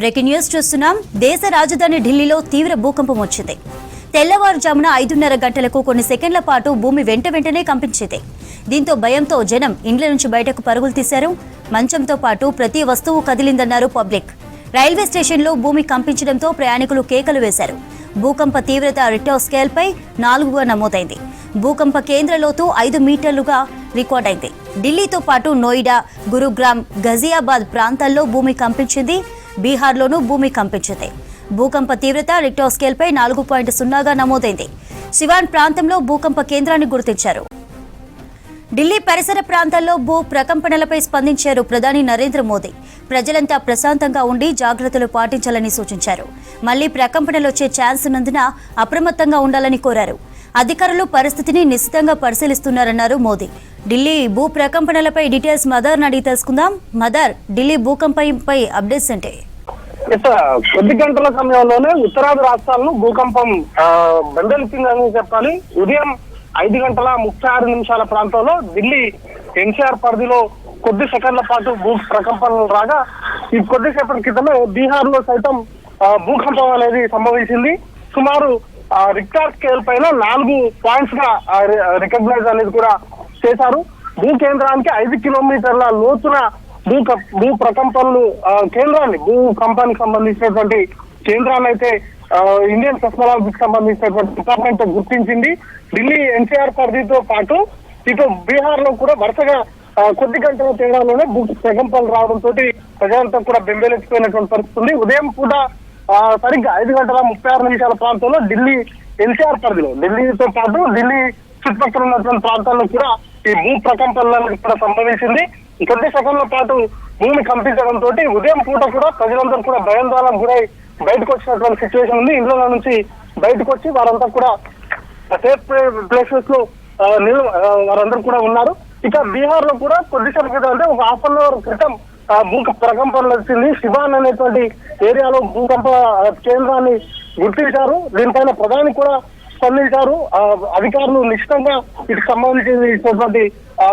Breaking news చూస్తున్నాం. దేశ రాజధాని ఢిల్లీలో తీవ్ర భూకంపం వచ్చింది. తెల్లవారుజామున ఐదున్నర గంటలకు కొన్ని సెకండ్ల పాటు భూమి వెంట వెంటనే కంపించింది. దీంతో భయంతో జనం ఇండ్ల నుంచి బయటకు పరుగులు తీశారు. మంచంతో పాటు ప్రతి వస్తువు కదిలిందన్నారు పబ్లిక్. రైల్వే స్టేషన్లో భూమి కంపించడంతో ప్రయాణికులు కేకలు వేశారు. భూకంప తీవ్రత రిక్టర్ స్కేల్పై నాలుగుగా నమోదైంది. భూకంప కేంద్ర లోతు ఐదు మీటర్లుగా రికార్డైంది. ఢిల్లీతో పాటు నోయిడా గురుగ్రామ్ గజియాబాద్ ప్రాంతాల్లో భూమి కంపించింది. బీహార్లోనూ భూమి కంపించింది. భూకంప తీవ్రత రిక్టర్ స్కేల్పై నాలుగు పాయింట్ సున్నాగా నమోదైంది. సివాన్ ప్రాంతంలో భూకంప కేంద్రాన్ని గుర్తించారు. ఢిల్లీ పరిసర ప్రాంతాల్లో భూ ప్రకంపనలపై స్పందించారు ప్రధాని నరేంద్ర మోదీ. ప్రజలంతా ప్రశాంతంగా ఉండి జాగ్రత్తలు పాటించాలని సూచించారు. మళ్ళీ ప్రకంపనలు వచ్చే ఛాన్స్ ఉన్నందున అప్రమత్తంగా ఉండాలని కోరారు. అధికారులు పరిస్థితిని నిశ్చితంగా పరిశీలిస్తున్నారన్నారు మోదీ. ఢిల్లీ భూ ప్రకంపనలపై డీటెయిల్స్ మదర్ అడిగి తెలుసుకుందాం. మదర్ ఢిల్లీ భూకంపంపై అప్డేట్స్ అంటే? కొద్ది గంటల సమయంలోనే ఉత్తరాది రాష్ట్రాలను భూకంపం ఆ, చెప్పాలి. ఉదయం ఐదు గంటల ముప్పై ఆరు నిమిషాల ప్రాంతంలో ఢిల్లీ ఎన్సీఆర్ పరిధిలో కొద్ది సెకండ్ల పాటు భూ ప్రకంపనలు రాగా ఈ కొద్దిసేపటి క్రితమే బీహార్లో సైతం భూకంపం అనేది సంభవించింది. సుమారు రిక్టార్ స్కేల్ పైన నాలుగు పాయింట్స్గా రికగ్నైజ్ అనేది కూడా చేశారు. భూ కేంద్రానికి ఐదు కిలోమీటర్ల లోతున భూ భూ ప్రకంపనలు కేంద్రాన్ని భూ కంపానికి సంబంధించినటువంటి కేంద్రాన్ని అయితే ఇండియన్ టెక్నాలజీకి సంబంధించినటువంటి డిపార్ట్మెంట్ గుర్తించింది. ఢిల్లీ ఎన్సీఆర్ పరిధితో పాటు ఇటు బీహార్లో కూడా వరుసగా కొద్ది గంటల తేడాలోనే భూ ప్రకంపనలు రావడంతో ప్రజలంతా కూడా బెంబేలెత్తిపోయినటువంటి పరిస్థితి ఉంది. ఉదయం పూట సరిగ్గా ఐదు గంటల ముప్పై ఆరు నిమిషాల ప్రాంతంలో ఢిల్లీ ఎన్సీఆర్ పరిధిలో ఢిల్లీతో పాటు ఢిల్లీ చుట్టుపక్కల ఉన్నటువంటి ప్రాంతాల్లో కూడా ఈ భూ ప్రకంపనలు కూడా సంభవించింది. కొద్ది సెకండ్ల పాటు భూమి కంపించడంతో ఉదయం పూట కూడా ప్రజలందరూ కూడా భయాందోళన గురై బయటకు వచ్చినటువంటి సిచ్యువేషన్ ఉంది. ఇంట్లో నుంచి బయటకు వచ్చి వారంతా కూడా సేఫ్ ప్లేసెస్లో నిల్- వారందరూ కూడా ఉన్నారు. ఇక బీహార్లో కూడా కొద్దిసేపు క్రితం అంటే ఒక హాఫ్ అన్ అవర్ క్రితం భూకంప భూ ప్రకంపనలు వచ్చింది శివాన్ అనేటువంటి ఏరియాలో భూకంప కేంద్రాన్ని గుర్తించారు. దీనిపైన ప్రధాని కూడా స్పందించారు. అధికారులు నిశ్చితంగా ఇటు సంబంధించినటువంటి ఆ,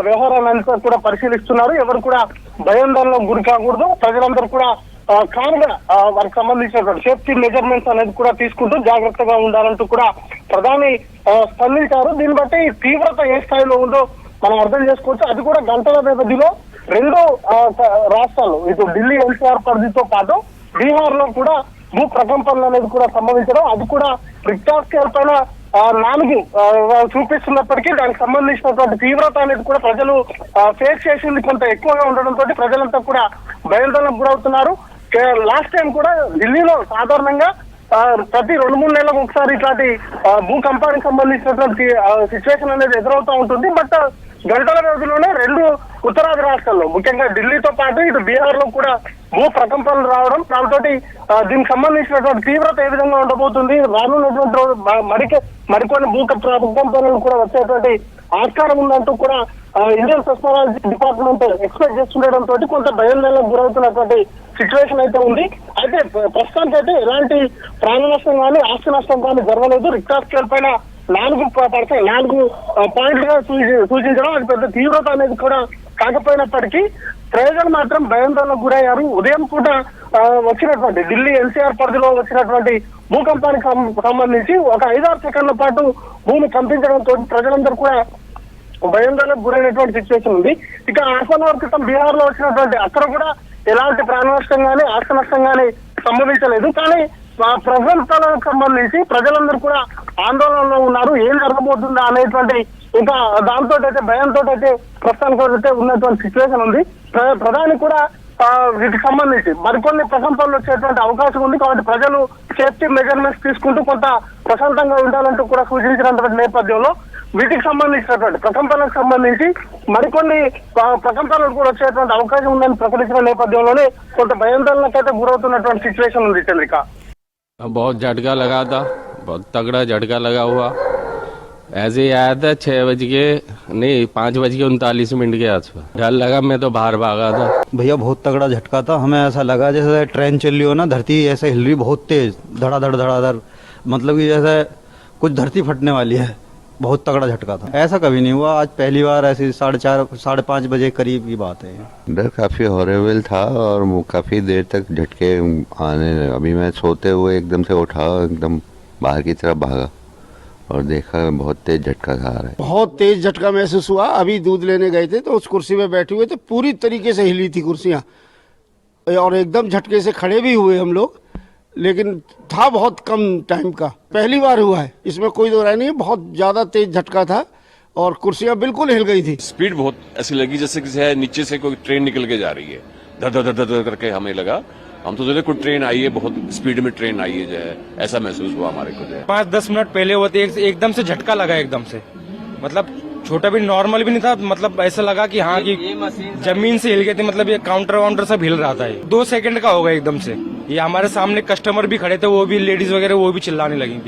కూడా పరిశీలిస్తున్నారు. ఎవరు కూడా భయాందోళనకు గురి కాకూడదు. ప్రజలందరూ కూడా ఆ, వారికి సంబంధించిన సేఫ్టీ మెజర్మెంట్స్ అనేది కూడా తీసుకుంటూ జాగ్రత్తగా ఉండాలంటూ కూడా ప్రధాని స్పందించారు. దీన్ని బట్టి తీవ్రత ఏ స్థాయిలో ఉందో మనం అర్థం చేసుకోవచ్చు. అది కూడా గంటల వ్యవధిలో రెండు రాష్ట్రాలు ఇటు ఢిల్లీ ఎన్టీఆర్ పరిధితో పాటు బీహార్లో కూడా భూ ప్రకంపనలు అనేది కూడా సంభవించడం. అది కూడా రిక్టార్ స్కేల్ పైన నాలుగు చూపిస్తున్నప్పటికీ దానికి సంబంధించినటువంటి తీవ్రత అనేది కూడా ప్రజలు ఫేస్ చేసింది కొంత ఎక్కువగా ఉండడంతో ప్రజలంతా కూడా భయాందోళనకు గురవుతున్నారు. లాస్ట్ టైం కూడా ఢిల్లీలో సాధారణంగా ప్రతి రెండు మూడు నెలలకు ఒకసారి ఇట్లాంటి భూకంపానికి సంబంధించినటువంటి సిచ్యువేషన్ అనేది ఎదురవుతూ ఉంటుంది. బట్ గంటల రోజుల్లోనే రెండు ఉత్తరాది రాష్ట్రాల్లో ముఖ్యంగా ఢిల్లీతో పాటు ఇటు బీహార్లో కూడా భూ ప్రకంపనలు రావడం దాంతో దీనికి సంబంధించినటువంటి తీవ్రత ఏ విధంగా ఉండబోతుంది రానున్నటువంటి రోజు మరికే మరికొన్ని భూ ప్రకంపనలు కూడా వచ్చేటువంటి ఆస్కారం ఉందంటూ కూడా ఇండియన్ సెస్మాలజీ డిపార్ట్మెంట్ ఎక్స్పెక్ట్ తోటి కొంత భయాందోళనకు గురవుతున్నటువంటి సిచ్యువేషన్ అయితే ఉంది. అయితే ప్రస్తుతానికి అయితే ఎలాంటి ప్రాణ నష్టం కానీ ఆస్తి నష్టం కానీ జరగలేదు. రిక్టాస్ స్కేల్ పైన నాలుగు పర్సెంట్ నాలుగు పాయింట్లుగా సూచించడం అది పెద్ద తీవ్రత అనేది కూడా కాకపోయినప్పటికీ ప్రజలు మాత్రం భయాందోళనకు గురయ్యారు. ఉదయం పూట వచ్చినటువంటి ఢిల్లీ ఎన్సీఆర్ పరిధిలో వచ్చినటువంటి భూకంపానికి సంబంధించి ఒక ఐదారు సెకండ్ల పాటు భూమి కంపించడంతో ప్రజలందరూ కూడా భయాందోళనకు గురైనటువంటి సిచ్యువేషన్ ఉంది. ఇక హాఫ్ అన్ అవర్ క్రితం బీహార్లో వచ్చినటువంటి అక్కడ కూడా ఎలాంటి ప్రాణ నష్టం కానీ ఆస్తి నష్టం కానీ సంభవించలేదు. కానీ ప్రజల స్థలానికి సంబంధించి ప్రజలందరూ కూడా ఆందోళనలో ఉన్నారు. ఏం జరగబోతుందా అనేటువంటి ఇంకా దాంతో అయితే భయంతో అయితే ప్రస్తుతానికి అయితే ఉన్నటువంటి సిచ్యువేషన్ ఉంది. ప్ర- ప్రధాని కూడా వీటికి సంబంధించి మరికొన్ని ప్రకంపనలు వచ్చేటువంటి అవకాశం ఉంది కాబట్టి ప్రజలు సేఫ్టీ మెజర్మెంట్స్ తీసుకుంటూ కొంత ప్రశాంతంగా ఉండాలంటూ కూడా సూచించినటువంటి నేపథ్యంలో వీటికి సంబంధించినటువంటి ప్రకంపనలకు సంబంధించి మరికొన్ని ఆ, ప్రకంపనలు కూడా వచ్చేటువంటి అవకాశం ఉందని ప్రకటించిన నేపథ్యంలోనే కొంత భయాందోళనకైతే గురవుతున్నటువంటి సిచ్యువేషన్ ఉంది చంద్రిక. बहुत झटका लगा था, बहुत तगड़ा झटका लगा हुआ। ऐसे ही आया था छः बज के, नहीं, पाँच बज के उनतालीस मिनट के आसपास। डर लगा मैं तो बाहर भागा था। भैया, बहुत तगड़ा झटका था। हमें ऐसा लगा जैसे ट्रेन चल रही हो ना, धरती ऐसे हिल रही बहुत तेज, धड़ाधड़ धड़ाधड़। मतलब कि जैसे कुछ धरती फटने वाली है। बहुत तगड़ा झटका था। ऐसा कभी नहीं हुआ। आज पहली बार ऐसी साढ़े चार साढ़े पाँच बजे करीब की बात है डर काफ़ी हॉरेबल था और वो काफ़ी देर तक झटके आने अभी मैं सोते हुए एकदम से उठा एकदम बाहर की तरफ़ भागा और देखा बहुत तेज झटका खा रहा है। बहुत तेज झटका महसूस हुआ। अभी दूध लेने गए थे तो उस कुर्सी में बैठे हुए थे। पूरी तरीके से हिली थी कुर्सियाँ। और एकदम झटके से खड़े भी हुए हम लोग। लेकिन था बहुत कम टाइम का। पहली बार हुआ है। इसमें कोई दो राय नहीं बहुत ज़्यादा तेज झटका था और कुर्सियाँ बिल्कुल हिल गई थी। स्पीड बहुत ऐसी लगी जैसे किसी है नीचे से कोई ट्रेन निकल के जा रही है। धर धर धर धर करके हमें लगा। हम तो सोचे कोई ट्रेन आई है बहुत स्पीड में ट्रेन आई है जो है। ऐसा महसूस हुआ हमारे को जो है। पाँच दस मिनट पहले होते एक, एकदम से झटका लगा एकदम से। मतलब छोटा भी नॉर्मल भी नहीं था मतलब ऐसा लगा कि हाँ कि ज़मीन से हिल गए थे मतलब ये काउंटर वाउंटर सब हिल रहा था दो सेकंड का होगा एकदम से। ये हमारे सामने कस्टमर भी खड़े थे, वो भी लेडीज़ वगैरह, वो भी चिल्लाने लगी थी।